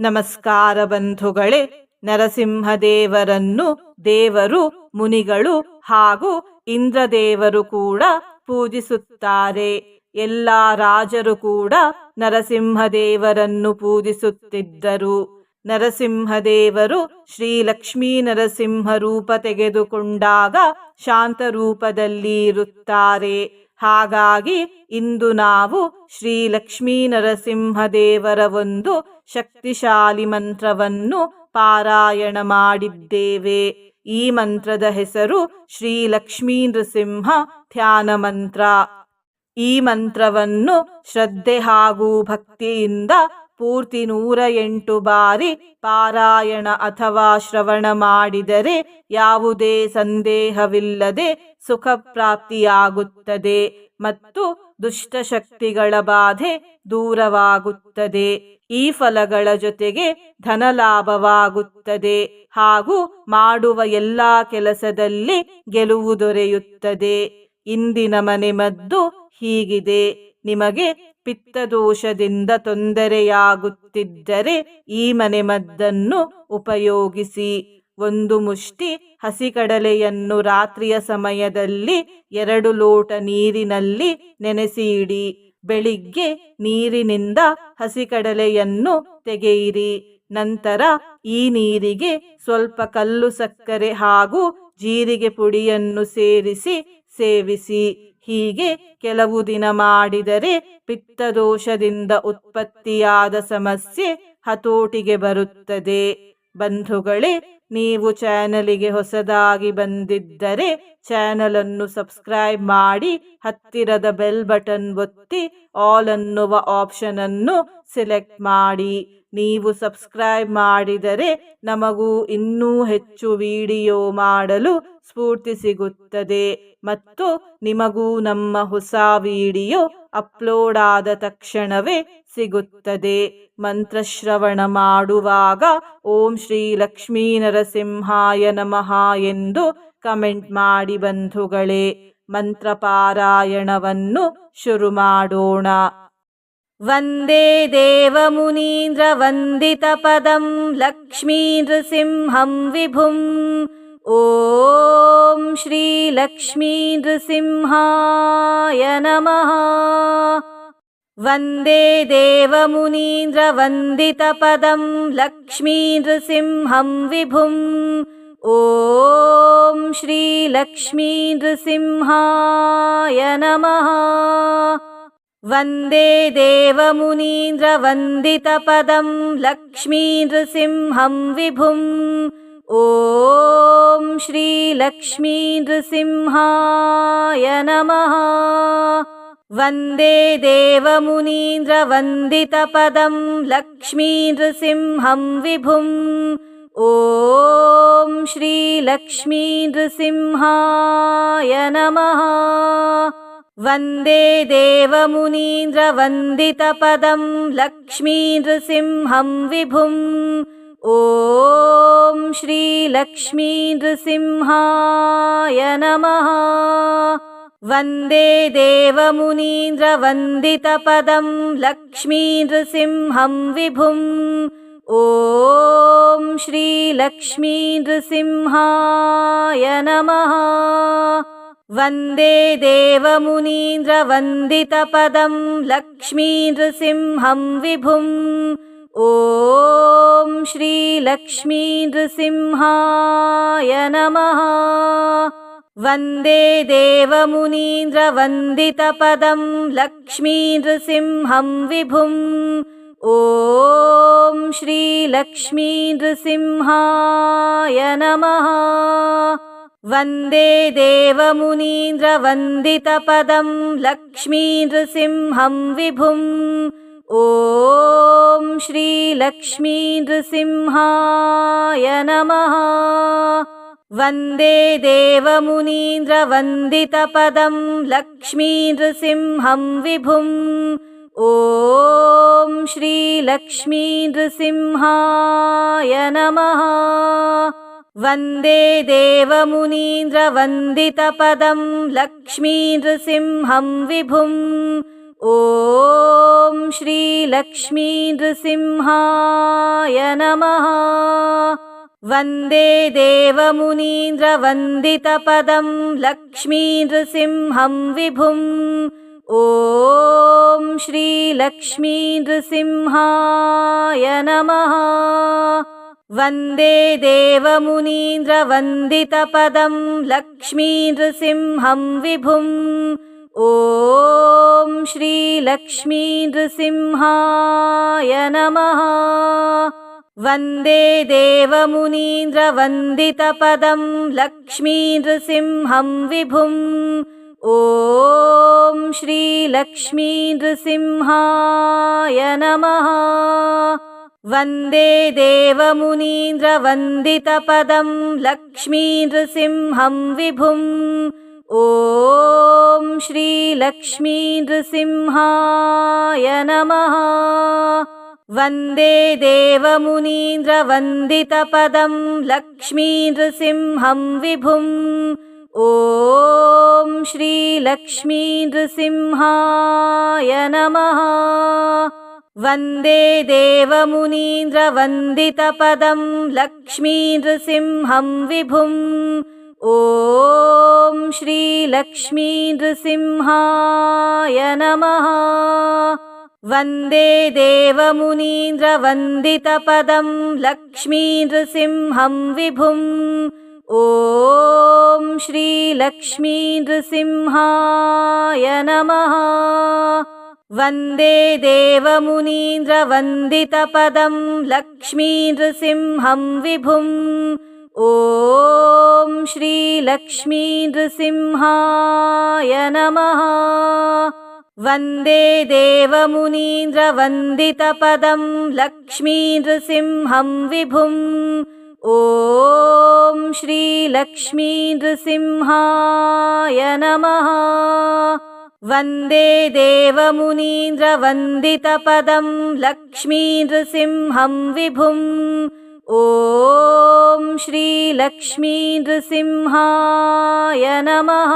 ನಮಸ್ಕಾರ ಬಂಧುಗಳೇ, ನರಸಿಂಹದೇವರನ್ನು ದೇವರು, ಮುನಿಗಳು ಹಾಗೂ ಇಂದ್ರದೇವರು ಕೂಡ ಪೂಜಿಸುತ್ತಾರೆ. ಎಲ್ಲ ರಾಜರು ಕೂಡ ನರಸಿಂಹದೇವರನ್ನು ಪೂಜಿಸುತ್ತಿದ್ದರು. ನರಸಿಂಹದೇವರು ಶ್ರೀ ಲಕ್ಷ್ಮೀ ನರಸಿಂಹ ರೂಪ ತೆಗೆದುಕೊಂಡಾಗ ಶಾಂತ ರೂಪದಲ್ಲಿ ಇರುತ್ತಾರೆ. ಹಾಗಾಗಿ ಇಂದು ನಾವು ಶ್ರೀ ಲಕ್ಷ್ಮೀ ನರಸಿಂಹದೇವರ ಒಂದು ಶಕ್ತಿಶಾಲಿ ಮಂತ್ರವನ್ನು ಪಾರಾಯಣ ಮಾಡಿದ್ದೇವೆ. ಈ ಮಂತ್ರದ ಹೆಸರು ಶ್ರೀ ಲಕ್ಷ್ಮೀ ನೃಸಿಂಹ ಧ್ಯಾನ ಮಂತ್ರ. ಈ ಮಂತ್ರವನ್ನು ಶ್ರದ್ಧೆ ಹಾಗೂ ಭಕ್ತಿಯಿಂದ ಪೂರ್ತಿ ನೂರ ಎಂಟು ಬಾರಿ ಪಾರಾಯಣ ಅಥವಾ ಶ್ರವಣ ಮಾಡಿದರೆ ಯಾವುದೇ ಸಂದೇಹವಿಲ್ಲದೆ ಸುಖ ಪ್ರಾಪ್ತಿಯಾಗುತ್ತದೆ ಮತ್ತು ದುಷ್ಟಶಕ್ತಿಗಳ ಬಾಧೆ ದೂರವಾಗುತ್ತದೆ. ಈ ಫಲಗಳ ಜೊತೆಗೆ ಧನಲಾಭವಾಗುತ್ತದೆ ಹಾಗೂ ಮಾಡುವ ಎಲ್ಲ ಕೆಲಸದಲ್ಲಿ ಗೆಲುವು ದೊರೆಯುತ್ತದೆ. ಇಂದಿನ ಮನೆ ಮದ್ದು ಹೀಗಿದೆ. ನಿಮಗೆ ಪಿತ್ತದೋಷದಿಂದ ತೊಂದರೆಯಾಗುತ್ತಿದ್ದರೆ ಈ ಮನೆಮದ್ದನ್ನು ಉಪಯೋಗಿಸಿ. ಒಂದು ಮುಷ್ಟಿ ಹಸಿಕಡಲೆಯನ್ನು ರಾತ್ರಿಯ ಸಮಯದಲ್ಲಿ ಎರಡು ಲೋಟ ನೀರಿನಲ್ಲಿ ನೆನೆಸಿಯಿಡಿ ಬೆಳಿಗ್ಗೆ ನೀರಿನಿಂದ ಹಸಿಕಡಲೆಯನ್ನು ತೆಗೆಯಿರಿ. ನಂತರ ಈ ನೀರಿಗೆ ಸ್ವಲ್ಪ ಕಲ್ಲು ಸಕ್ಕರೆ ಹಾಗೂ ಜೀರಿಗೆ ಪುಡಿಯನ್ನು ಸೇರಿಸಿ ಸೇವಿಸಿ. ಹೀಗೆ ಕೆಲವು ದಿನ ಮಾಡಿದರೆ ಪಿತ್ತದೋಷದಿಂದ ಉತ್ಪತ್ತಿಯಾದ ಸಮಸ್ಯೆ ಹತೋಟಿಗೆ ಬರುತ್ತದೆ. ಬಂಧುಗಳೇ, ನೀವು ಚಾನಲಿಗೆ ಹೊಸದಾಗಿ ಬಂದಿದ್ದರೆ ಚಾನಲನ್ನು ಸಬ್ಸ್ಕ್ರೈಬ್ ಮಾಡಿ ಹತ್ತಿರದ ಬೆಲ್ ಬಟನ್ ಒತ್ತಿ ಆಲ್ ಅನ್ನುವ ಆಪ್ಷನ್ ಅನ್ನು ಸೆಲೆಕ್ಟ್ ಮಾಡಿ. ನೀವು ಸಬ್ಸ್ಕ್ರೈಬ್ ಮಾಡಿದರೆ ನಮಗೂ ಇನ್ನೂ ಹೆಚ್ಚು ವಿಡಿಯೋ ಮಾಡಲು ಸ್ಫೂರ್ತಿ ಸಿಗುತ್ತದೆ. ಮತ್ತು ನಿಮಗೂ ನಮ್ಮ ಹೊಸ ವಿಡಿಯೋ ಅಪ್ಲೋಡ್ ಆದ ತಕ್ಷಣವೇ ಸಿಗುತ್ತದೆ. ಮಂತ್ರಶ್ರವಣ ಮಾಡುವಾಗ ಓಂ ಶ್ರೀ ಲಕ್ಷ್ಮೀ ನರಸಿಂಹಾಯ ನಮಃ ಎಂದು ಕಮೆಂಟ್ ಮಾಡಿ ಬಂಧುಗಳೇ, ಮಂತ್ರಪಾರಾಯಣವನ್ನು ಶುರು ಮಾಡೋಣ. वन्दे देवमुनीन्द्रवन्दितपदं लक्ष्मीनृसिंहं विभुम् ॐ श्रीलक्ष्मीनृसिंहाय नमः। वन्दे देवमुनीन्द्रवन्दितपदं लक्ष्मीनृसिंहं विभुम् ॐ श्रीलक्ष्मीनृसिंहाय नमः वन्दे देवमुनीन्द्रवन्दितपदं लक्ष्मीनृसिंहं विभुम्। ॐ श्रीलक्ष्मीनृसिंहाय नमः। वन्दे देवमुनीन्द्रवन्दितपदं लक्ष्मीनृसिंहं विभुम्। ॐ श्रीलक्ष्मीनृसिंहाय नमः वन्दे देवमुनीन्द्रवन्दितपदं लक्ष्मीनृसिंहं विभुम् ॐ श्रीलक्ष्मीनृसिंहाय नमः। वन्दे देवमुनीन्द्रवन्दितपदं लक्ष्मीनृसिंहं विभुम् ॐ श्रीलक्ष्मीनृसिंहाय नमः वन्दे देवमुनीन्द्रवन्दितपदं लक्ष्मीनृसिंहं विभुम् ॐ श्रीलक्ष्मीनृसिंहाय नमः। वन्दे देवमुनीन्द्रवन्दितपदं लक्ष्मीनृसिंहं विभुम् ॐ श्रीलक्ष्मीनृसिंहाय नमः वन्दे देवमुनीन्द्रवन्दितपदं लक्ष्मीनृसिंहं विभुम्। ॐ श्रीलक्ष्मीनृसिंहाय नमः। वन्दे देवमुनीन्द्रवन्दितपदं लक्ष्मीनृसिंहं विभुम्। ॐ श्रीलक्ष्मीनृसिंहाय नमः वन्दे देवमुनीन्द्रवन्दितपदं लक्ष्मीनृसिंहं विभुम्। ॐ श्रीलक्ष्मीनृसिंहाय नमः। वन्दे देवमुनीन्द्रवन्दितपदं लक्ष्मीनृसिंहं विभुम्। ॐ श्रीलक्ष्मीनृसिंहाय नमः वन्दे देवमुनीन्द्रवन्दितपदं लक्ष्मीनृसिंहं विभुम् ॐ श्रीलक्ष्मीनृसिंहाय नमः। वन्दे देवमुनीन्द्रवन्दितपदं लक्ष्मीनृसिंहं विभुम् ॐ श्रीलक्ष्मीनृसिंहाय नमः वन्दे देवमुनीन्द्रवन्दितपदं लक्ष्मीनृसिंहं विभुम्। ॐ श्रीलक्ष्मीनृसिंहाय नमः। वन्दे देवमुनीन्द्रवन्दितपदं लक्ष्मीनृसिंहं विभुम्। ॐ श्रीलक्ष्मीनृसिंहाय नमः वन्दे देवमुनीन्द्रवन्दितपदं लक्ष्मीनृसिंहं विभुम् ॐ श्रीलक्ष्मीनृसिंहाय नमः। वन्दे देवमुनीन्द्रवन्दितपदं लक्ष्मीनृसिंहं विभुम् ॐ श्रीलक्ष्मीनृसिंहाय नमः वन्दे देवमुनीन्द्रवन्दितपदं लक्ष्मीनृसिंहं विभुम् ॐ श्रीलक्ष्मीनृसिंहाय नमः। वन्दे देवमुनीन्द्रवन्दितपदं लक्ष्मीनृसिंहं विभुम् ॐ श्रीलक्ष्मीनृसिंहाय नमः वन्दे देवमुनीन्द्रवन्दितपदं लक्ष्मीनृसिंहं विभुम्। ॐ श्रीलक्ष्मीनृसिंहाय नमः।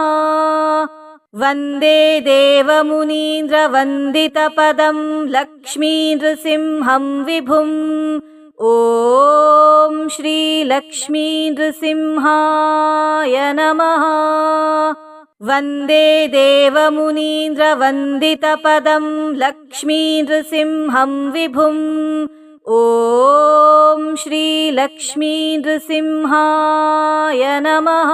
वन्दे देवमुनीन्द्रवन्दितपदं लक्ष्मीनृसिंहं विभुम्। ॐ श्रीलक्ष्मीनृसिंहाय नमः वन्दे देवमुनीन्द्रवन्दितपदं लक्ष्मीनृसिंहं विभुम्। ॐ श्रीलक्ष्मीनृसिंहाय नमः।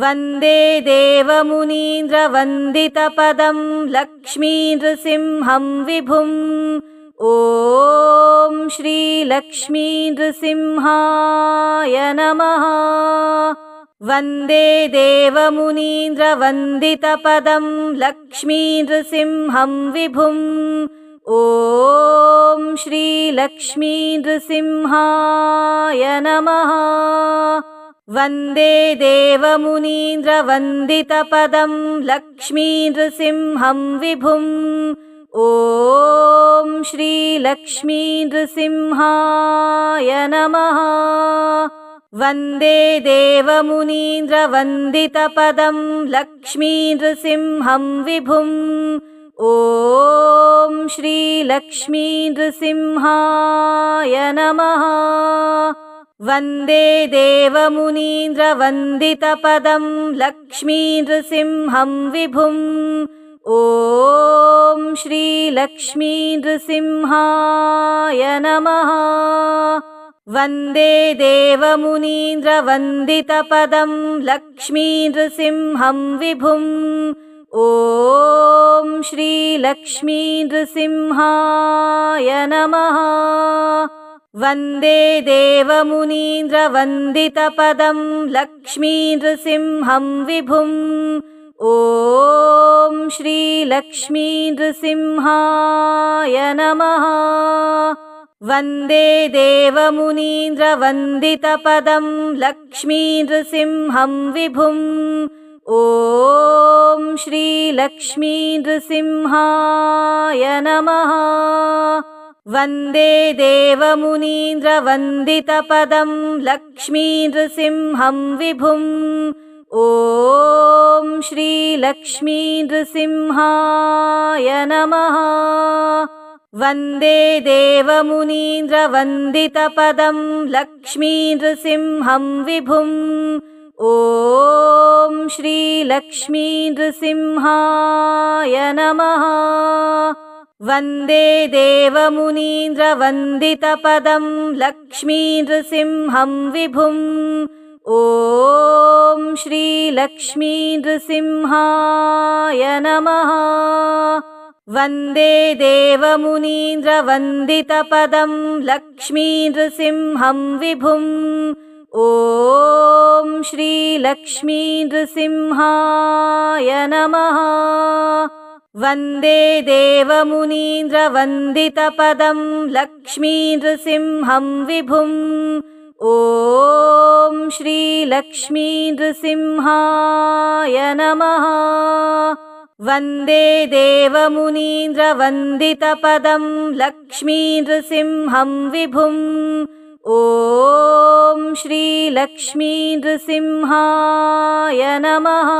वन्दे देवमुनीन्द्रवन्दितपदं लक्ष्मीनृसिंहं विभुम्। ॐ श्रीलक्ष्मीनृसिंहाय नमः वन्दे देवमुनीन्द्रवन्दितपदं लक्ष्मीनृसिंहं विभुम् ॐ श्रीलक्ष्मीनृसिंहाय नमः। वन्दे देवमुनीन्द्रवन्दितपदं लक्ष्मीनृसिंहं विभुम् ॐ श्रीलक्ष्मीनृसिंहाय नमः वन्दे देवमुनीन्द्रवन्दितपदं लक्ष्मीनृसिंहं विभुम्। ॐ श्रीलक्ष्मीनृसिंहाय नमः। वन्दे देवमुनीन्द्रवन्दितपदं लक्ष्मीनृसिंहं विभुम्। ॐ श्रीलक्ष्मीनृसिंहाय नमः वन्दे देवमुनीन्द्रवन्दितपदं लक्ष्मीनृसिंहं विभुम् ॐ श्रीलक्ष्मीनृसिंहाय नमः। वन्दे देवमुनीन्द्रवन्दितपदं लक्ष्मीनृसिंहं विभुम् ॐ श्रीलक्ष्मीनृसिंहाय नमः वन्दे देवमुनीन्द्रवन्दितपदं लक्ष्मीनृसिंहं विभुम् ॐ श्रीलक्ष्मीनृसिंहाय नमः। वन्दे देवमुनीन्द्रवन्दितपदं लक्ष्मीनृसिंहं विभुम् ॐ श्रीलक्ष्मीनृसिंहाय नमः वन्दे देवमुनीन्द्रवन्दितपदं लक्ष्मीनृसिंहं विभुम्। ॐ श्रीलक्ष्मीनृसिंहाय नमः। वन्दे देवमुनीन्द्रवन्दितपदं लक्ष्मीनृसिंहं विभुम्। ॐ श्रीलक्ष्मीनृसिंहाय नमः वन्दे देवमुनीन्द्रवन्दितपदं लक्ष्मीनृसिंहं विभुम् ॐ श्रीलक्ष्मीनृसिंहाय नमः। वन्दे देवमुनीन्द्रवन्दितपदं लक्ष्मीनृसिंहं विभुम् ॐ श्रीलक्ष्मीनृसिंहाय नमः वन्दे देवमुनीन्द्रवन्दितपदं लक्ष्मीनृसिंहं विभुम् ॐ श्रीलक्ष्मीनृसिंहाय नमः।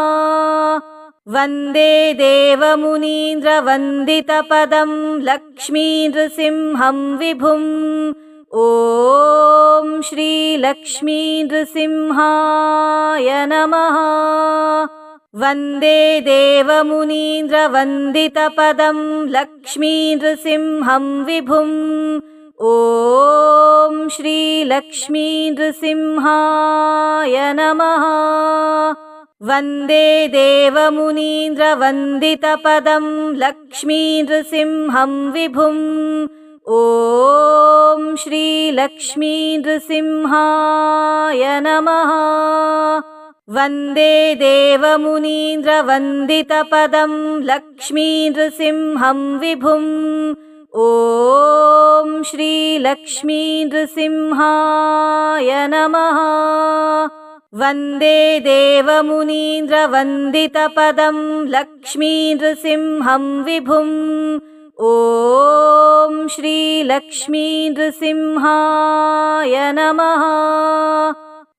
वन्दे देवमुनीन्द्रवन्दितपदं लक्ष्मीनृसिंहं विभुम् ॐ श्रीलक्ष्मीनृसिंहाय नमः वन्दे देवमुनीन्द्रवन्दितपदं लक्ष्मीनृसिंहं विभुम्। ॐ श्रीलक्ष्मीनृसिंहाय नमः। वन्दे देवमुनीन्द्रवन्दितपदं लक्ष्मीनृसिंहं विभुम्। ॐ श्रीलक्ष्मीनृसिंहाय नमः वन्दे देवमुनीन्द्रवन्दितपदं लक्ष्मीनृसिंहं विभुम् ॐ श्रीलक्ष्मीनृसिंहाय नमः। वन्दे देवमुनीन्द्रवन्दितपदं लक्ष्मीनृसिंहं विभुम् ॐ श्रीलक्ष्मीनृसिंहाय नमः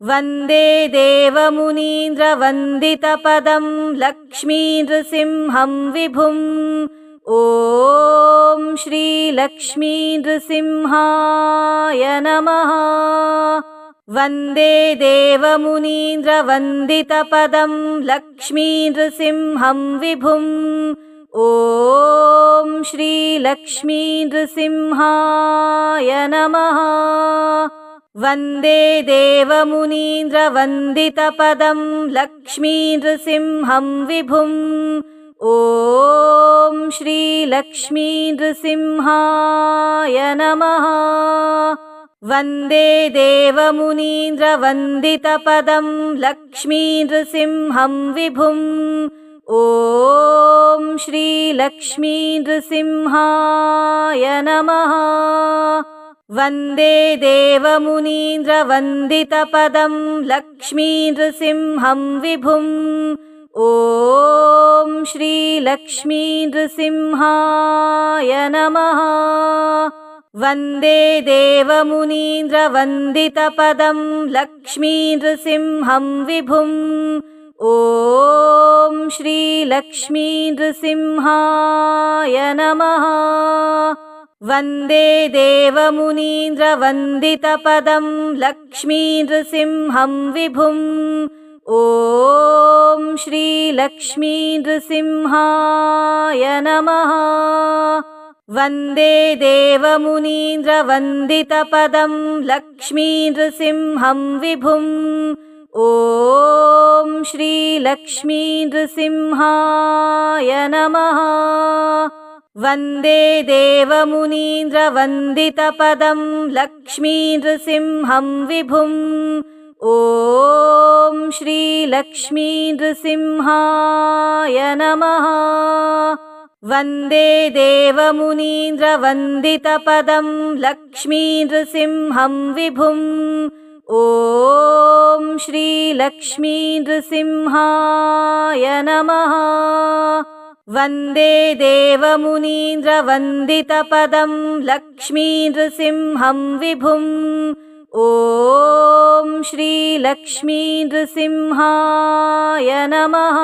वन्दे देवमुनीन्द्रवन्दितपदं लक्ष्मीनृसिंहं विभुम् ॐ श्रीलक्ष्मीनृसिंहाय नमः। वन्दे देवमुनीन्द्रवन्दितपदं लक्ष्मीनृसिंहं विभुम् ॐ श्रीलक्ष्मीनृसिंहाय नमः वन्दे देवमुनीन्द्रवन्दितपदं लक्ष्मीनृसिंहं विभुम्। ॐ श्रीलक्ष्मीनृसिंहाय नमः। वन्दे देवमुनीन्द्रवन्दितपदं लक्ष्मीनृसिंहं विभुम्। ॐ श्रीलक्ष्मीनृसिंहाय नमः वन्दे देवमुनीन्द्रवन्दितपदं लक्ष्मीनृसिंहं विभुम् ॐ श्रीलक्ष्मीनृसिंहाय नमः। वन्दे देवमुनीन्द्रवन्दितपदं लक्ष्मीनृसिंहं विभुम् ॐ श्रीलक्ष्मीनृसिंहाय नमः वन्दे देवमुनीन्द्रवन्दितपदं लक्ष्मीनृसिंहं विभुम् ॐ श्रीलक्ष्मीनृसिंहाय नमः। वन्दे देवमुनीन्द्रवन्दितपदं लक्ष्मीनृसिंहं विभुम् ॐ श्रीलक्ष्मीनृसिंहाय नमः वन्दे देवमुनीन्द्रवन्दितपदं लक्ष्मीनृसिंहं विभुम्। ॐ श्रीलक्ष्मीनृसिंहाय नमः। वन्दे देवमुनीन्द्रवन्दितपदं लक्ष्मीनृसिंहं विभुम्। ॐ श्रीलक्ष्मीनृसिंहाय नमः वन्दे देवमुनीन्द्रवन्दितपदं लक्ष्मीनृसिंहं विभुम्। ॐ श्रीलक्ष्मीनृसिंहाय नमः।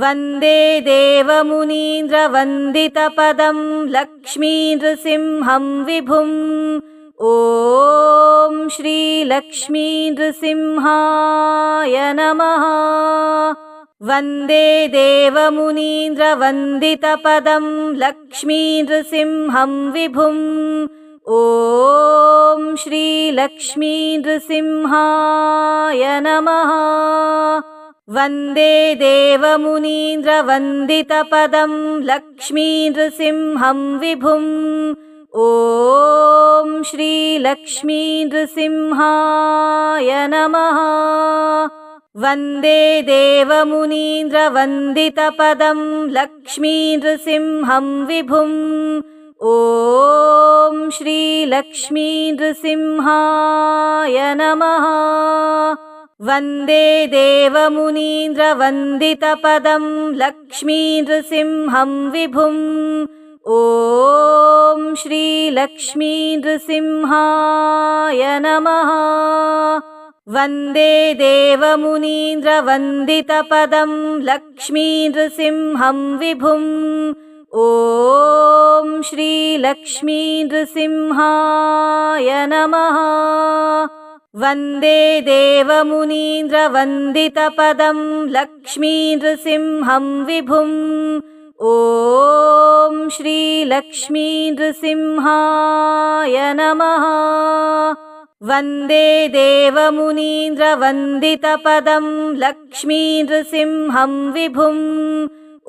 वन्दे देवमुनीन्द्रवन्दितपदं लक्ष्मीनृसिंहं विभुम्। ॐ श्रीलक्ष्मीनृसिंहाय नमः वन्दे देवमुनीन्द्रवन्दितपदं लक्ष्मीनृसिंहं विभुम् ॐ श्रीलक्ष्मीनृसिंहाय नमः। वन्दे देवमुनीन्द्रवन्दितपदं लक्ष्मीनृसिंहं विभुम् ॐ श्रीलक्ष्मीनृसिंहाय नमः वन्दे देवमुनीन्द्रवन्दितपदं लक्ष्मीनृसिंहं विभुम्। ॐ श्रीलक्ष्मीनृसिंहाय नमः। वन्दे देवमुनीन्द्रवन्दितपदं लक्ष्मीनृसिंहं विभुम्। ॐ श्रीलक्ष्मीनृसिंहाय नमः वन्दे देवमुनीन्द्रवन्दितपदं लक्ष्मीनृसिंहं विभुम् ॐ श्रीलक्ष्मीनृसिंहाय नमः। वन्दे देवमुनीन्द्रवन्दितपदं लक्ष्मीनृसिंहं विभुम् ॐ श्रीलक्ष्मीनृसिंहाय नमः वन्दे देवमुनीन्द्रवन्दितपदं लक्ष्मीनृसिंहं विभुम्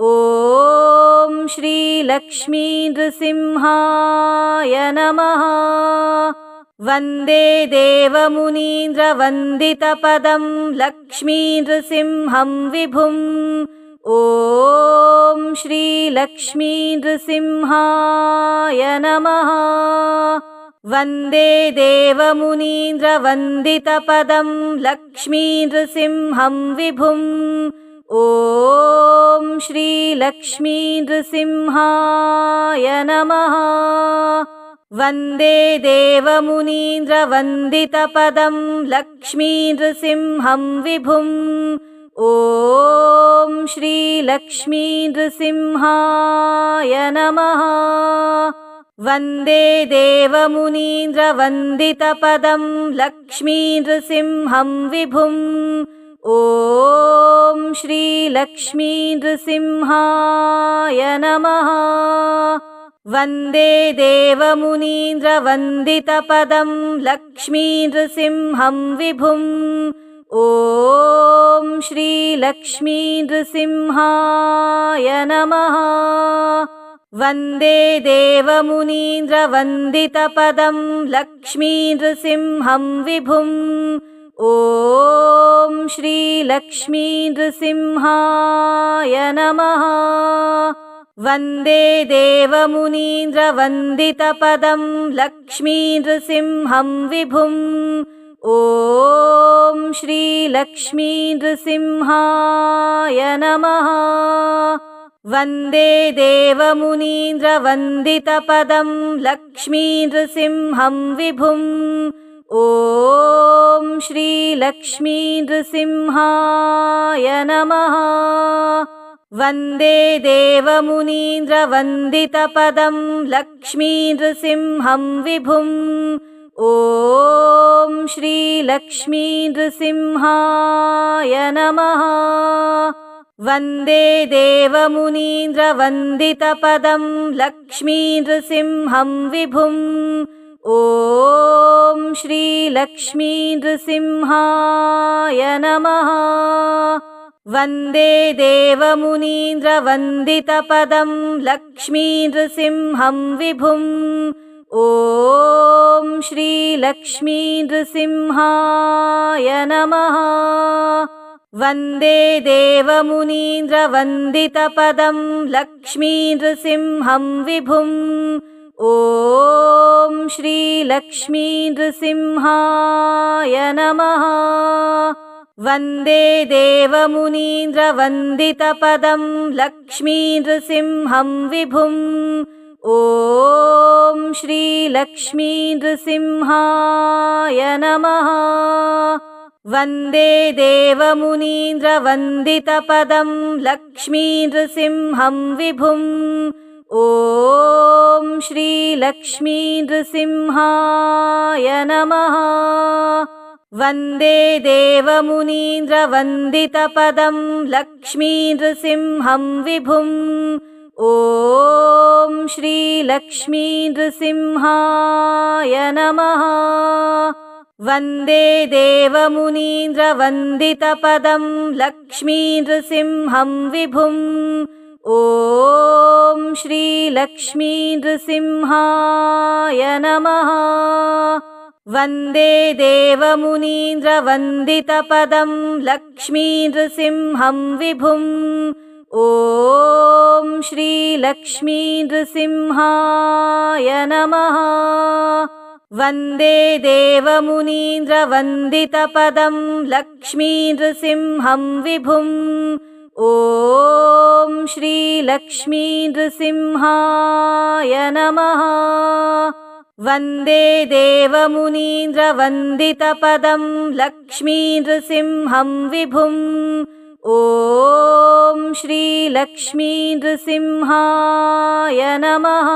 ॐ श्रीलक्ष्मीनृसिंहाय नमः। वन्दे देवमुनीन्द्रवन्दितपदं लक्ष्मीनृसिंहं विभुम् ॐ श्रीलक्ष्मीनृसिंहाय नमः वन्दे देवमुनीन्द्रवन्दितपदं लक्ष्मीनृसिंहं विभुम्। ॐ श्रीलक्ष्मीनृसिंहाय नमः। वन्दे देवमुनीन्द्रवन्दितपदं लक्ष्मीनृसिंहं विभुम्। ॐ श्रीलक्ष्मीनृसिंहाय नमः वन्दे देवमुनीन्द्रवन्दितपदं लक्ष्मीनृसिंहं विभुम् ॐ श्रीलक्ष्मीनृसिंहाय नमः। वन्दे देवमुनीन्द्रवन्दितपदं लक्ष्मीनृसिंहं विभुम् ॐ श्रीलक्ष्मीनृसिंहाय नमः वन्दे देवमुनीन्द्रवन्दितपदं लक्ष्मीनृसिंहं विभुम् ॐ श्रीलक्ष्मीनृसिंहाय नमः। वन्दे देवमुनीन्द्रवन्दितपदं लक्ष्मीनृसिंहं विभुम् ॐ श्रीलक्ष्मीनृसिंहाय नमः वन्दे देवमुनीन्द्रवन्दितपदं लक्ष्मीनृसिंहं विभुम्। ॐ श्रीलक्ष्मीनृसिंहाय नमः। वन्दे देवमुनीन्द्रवन्दितपदं लक्ष्मीनृसिंहं विभुम्। ॐ श्रीलक्ष्मीनृसिंहाय नमः वन्दे देवमुनीन्द्रवन्दितपदं लक्ष्मीनृसिंहं विभुम् ॐ श्रीलक्ष्मीनृसिंहाय नमः। वन्दे देवमुनीन्द्रवन्दितपदं लक्ष्मीनृसिंहं विभुम् ॐ श्रीलक्ष्मीनृसिंहाय नमः वन्दे देवमुनीन्द्रवन्दितपदं लक्ष्मीनृसिंहं विभुम्। ॐ श्रीलक्ष्मीनृसिंहाय नमः। वन्दे देवमुनीन्द्रवन्दितपदं लक्ष्मीनृसिंहं विभुम्। ॐ श्रीलक्ष्मीनृसिंहाय नमः वन्दे देवमुनीन्द्रवन्दितपदं लक्ष्मीनृसिंहं विभुम्। ॐ श्रीलक्ष्मीनृसिंहाय नमः। वन्दे देवमुनीन्द्रवन्दितपदं लक्ष्मीनृसिंहं विभुम्। ॐ श्रीलक्ष्मीनृसिंहाय नमः वन्दे देवमुनीन्द्रवन्दितपदं लक्ष्मीनृसिंहं विभुम् ॐ श्रीलक्ष्मीनृसिंहाय नमः। वन्दे देवमुनीन्द्रवन्दितपदं लक्ष्मीनृसिंहं विभुम् ॐ श्रीलक्ष्मीनृसिंहाय नमः वन्दे देवमुनीन्द्रवन्दितपदं लक्ष्मीनृसिंहं विभुम् ॐ श्रीलक्ष्मीनृसिंहाय नमः। वन्दे देवमुनीन्द्रवन्दितपदं लक्ष्मीनृसिंहं विभुम् ॐ श्रीलक्ष्मीनृसिंहाय नमः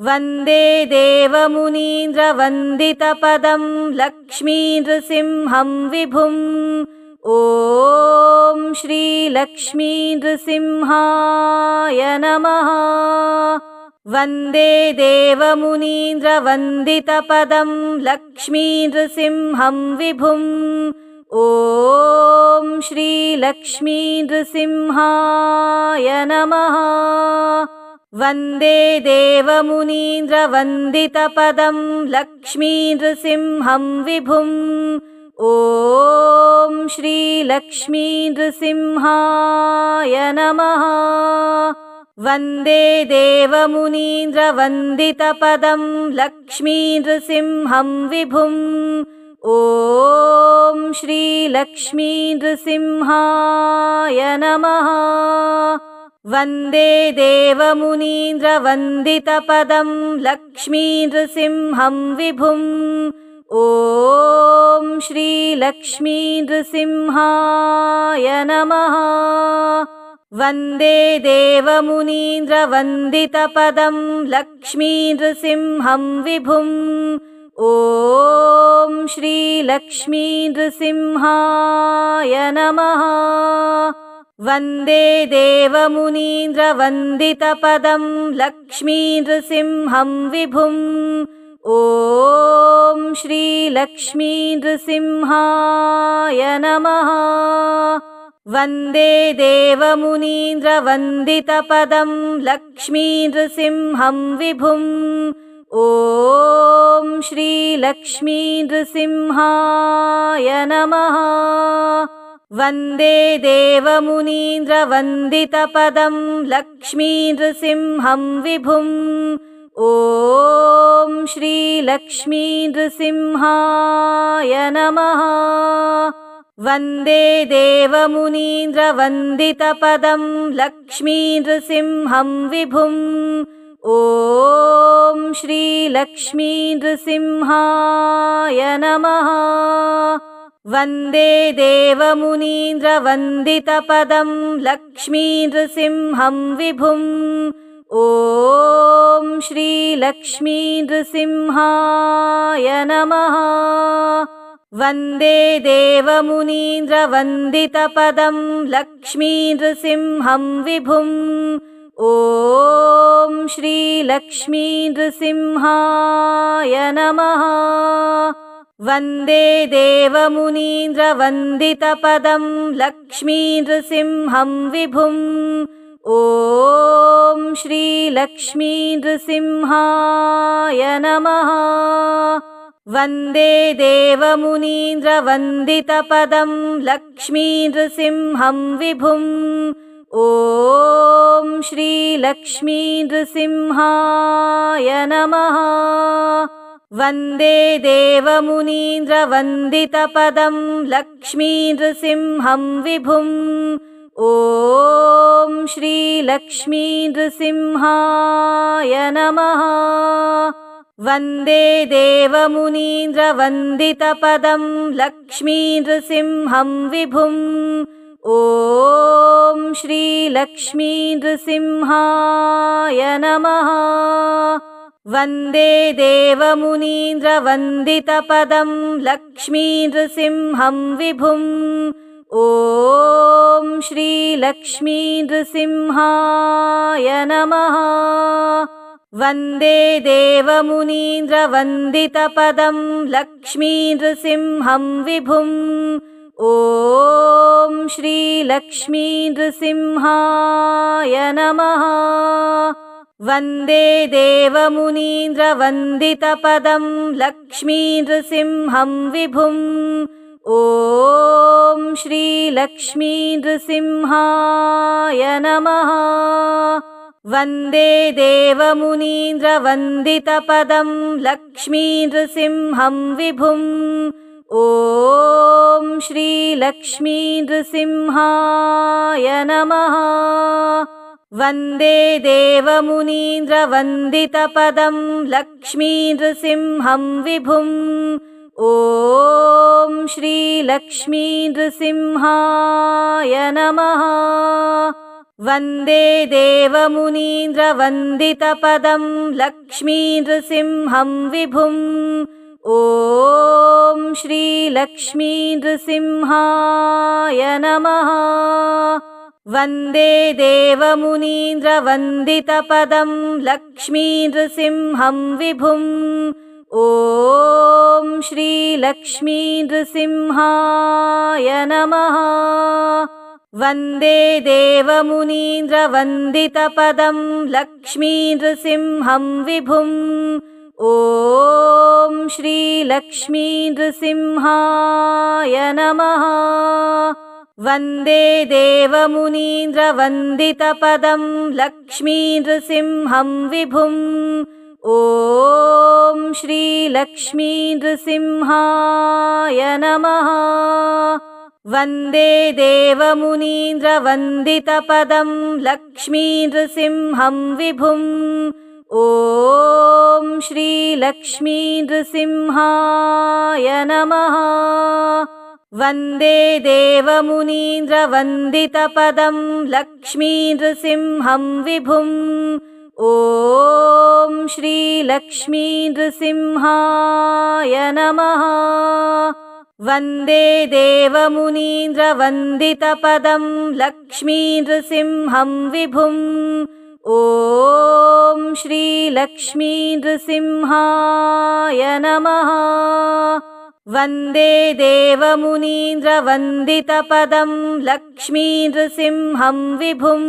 वन्दे देवमुनीन्द्रवन्दितपदं लक्ष्मीनृसिंहं विभुम्। ॐ श्रीलक्ष्मीनृसिंहाय नमः। वन्दे देवमुनीन्द्रवन्दितपदं लक्ष्मीनृसिंहं विभुम्। ॐ श्रीलक्ष्मीनृसिंहाय नमः वन्दे देवमुनीन्द्रवन्दितपदं लक्ष्मीनृसिंहं विभुम् ॐ श्रीलक्ष्मीनृसिंहाय नमः। वन्दे देवमुनीन्द्रवन्दितपदं लक्ष्मीनृसिंहं विभुम् ॐ श्रीलक्ष्मीनृसिंहाय नमः वन्दे देवमुनीन्द्रवन्दितपदं लक्ष्मीनृसिंहं विभुम् ॐ श्रीलक्ष्मीनृसिंहाय नमः। वन्दे देवमुनीन्द्रवन्दितपदं लक्ष्मीनृसिंहं विभुम् ॐ श्रीलक्ष्मीनृसिंहाय नमः वन्दे देवमुनीन्द्रवन्दितपदं लक्ष्मीनृसिंहं विभुम्। ॐ श्रीलक्ष्मीनृसिंहाय नमः। वन्दे देवमुनीन्द्रवन्दितपदं लक्ष्मीनृसिंहं विभुम्। ॐ श्रीलक्ष्मीनृसिंहाय नमः वन्दे देवमुनीन्द्रवन्दितपदं लक्ष्मीनृसिंहं विभुम् ॐ श्रीलक्ष्मीनृसिंहाय नमः। वन्दे देवमुनीन्द्रवन्दितपदं लक्ष्मीनृसिंहं विभुम् ॐ श्रीलक्ष्मीनृसिंहाय नमः वन्दे देवमुनीन्द्रवन्दितपदं लक्ष्मीनृसिंहं विभुम् ॐ श्रीलक्ष्मीनृसिंहाय नमः। वन्दे देवमुनीन्द्रवन्दितपदं लक्ष्मीनृसिंहं विभुम् ॐ श्रीलक्ष्मीनृसिंहाय नमः वन्दे देवमुनीन्द्रवन्दितपदं लक्ष्मीनृसिंहं विभुम्। ॐ श्रीलक्ष्मीनृसिंहाय नमः। वन्दे देवमुनीन्द्रवन्दितपदं लक्ष्मीनृसिंहं विभुम्। ॐ श्रीलक्ष्मीनृसिंहाय नमः वन्दे देवमुनीन्द्रवन्दितपदं लक्ष्मीनृसिंहं विभुम् ॐ श्रीलक्ष्मीनृसिंहाय नमः। वन्दे देवमुनीन्द्रवन्दितपदं लक्ष्मीनृसिंहं विभुम् ॐ श्रीलक्ष्मीनृसिंहाय नमः वन्दे देवमुनीन्द्रवन्दितपदं लक्ष्मीनृसिंहं विभुम् ॐ श्रीलक्ष्मीनृसिंहाय नमः। वन्दे देवमुनीन्द्रवन्दितपदं लक्ष्मीनृसिंहं विभुम् ॐ श्रीलक्ष्मीनृसिंहाय नमः वन्दे देवमुनीन्द्रवन्दितपदं लक्ष्मीनृसिंहं विभुम्। ॐ श्रीलक्ष्मीनृसिंहाय नमः। वन्दे देवमुनीन्द्रवन्दितपदं लक्ष्मीनृसिंहं विभुम्। ॐ श्रीलक्ष्मीनृसिंहाय नमः वन्दे देवमुनीन्द्रवन्दितपदं लक्ष्मीनृसिंहं विभुम् ॐ श्रीलक्ष्मीनृसिंहाय नमः। वन्दे देवमुनीन्द्रवन्दितपदं लक्ष्मीनृसिंहं विभुम् ॐ श्रीलक्ष्मीनृसिंहाय नमः वन्दे देवमुनीन्द्रवन्दितपदं लक्ष्मीनृसिंहं विभुम्। ॐ श्रीलक्ष्मीनृसिंहाय नमः। वन्दे देवमुनीन्द्रवन्दितपदं लक्ष्मीनृसिंहं विभुम्। ॐ श्रीलक्ष्मीनृसिंहाय नमः वन्दे देवमुनीन्द्रवन्दितपदं लक्ष्मीनृसिंहं विभुम्। ॐ श्रीलक्ष्मीनृसिंहाय नमः। वन्दे देवमुनीन्द्रवन्दितपदं लक्ष्मीनृसिंहं विभुम्। ॐ श्रीलक्ष्मीनृसिंहाय नमः वन्दे देवमुनीन्द्रवन्दितपदं लक्ष्मीनृसिंहं विभुम् ॐ श्रीलक्ष्मीनृसिंहाय नमः। वन्दे देवमुनीन्द्रवन्दितपदं लक्ष्मीनृसिंहं विभुम् ॐ श्रीलक्ष्मीनृसिंहाय नमः वन्दे देवमुनीन्द्रवन्दितपदं लक्ष्मीनृसिंहं विभुम्।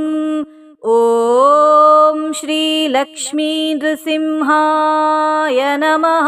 ॐ श्रीलक्ष्मीनृसिंहाय नमः